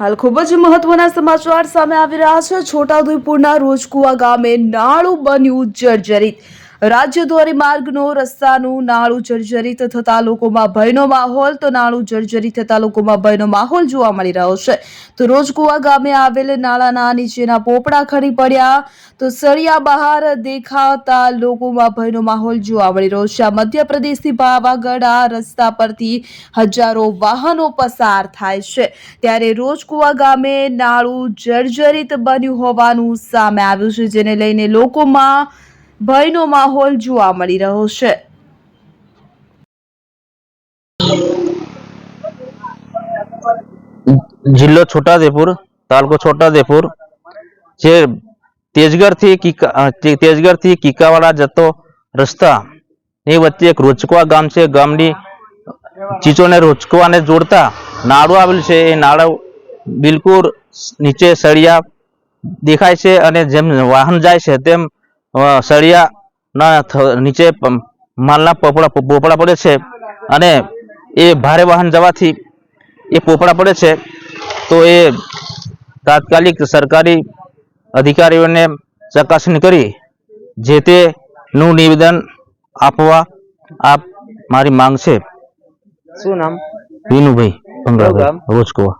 હાલ ખૂબ જ મહત્વના સમાચાર સામે આવી રહ્યા છે. છોટાઉદેપુરના રોજકુવા ગામે નાળું બન્યું જર્જરિત. રાજ્ય ધોરીમાર્ગનો રસ્તાનું નાળું જર્જરિત થતા લોકોમાં ભયનો માહોલ, તો નાળું જર્જરિત થતા લોકોમાં ભયનો માહોલ જોવા મળી રહ્યો છે. તો રોજકુવા ગામે આવેલ નાળાના નીચેના પોપડા ખરી પડ્યા. તો સળિયા બહાર દેખાતા લોકોમાં ભયનો માહોલ જોવા મળી રહ્યો છે. મધ્યપ્રદેશથી પાવાગઢ આ રસ્તા પરથી હજારો વાહનો પસાર થાય છે. ત્યારે રોજકુવા ગામે નાળું જર્જરિત બન્યું હોવાનું સામે આવ્યું છે, જેને લઈને લોકોમાં ભયનો માહોલ જોવા મળી રહ્યો છે. જિલ્લો છોટાદેપુર તાલુકો છોટાદેપુર જે તેજગરથી કીકા તેજગરથી કિકાવાડા જતો રસ્તા એ વચ્ચે એક રોચકવા ગામ છે. ગામની ચીચોને રોચકવાને જોડતા નાળું આવેલું છે. એ નાળું બિલકુલ નીચે સળિયા દેખાય છે અને જેમ વાહન જાય છે તેમ સળિયાના નીચે માલના પોપડા પોપડા પડે છે અને એ ભારે વાહન જવાથી એ પોપડા પડે છે. તો એ તાત્કાલિક સરકારી અધિકારીઓને ચકાસણી કરી જે તેનું નિવેદન આપવા આપ મારી માંગ છે. શું નામ? વિનુભાઈ રોજકુવા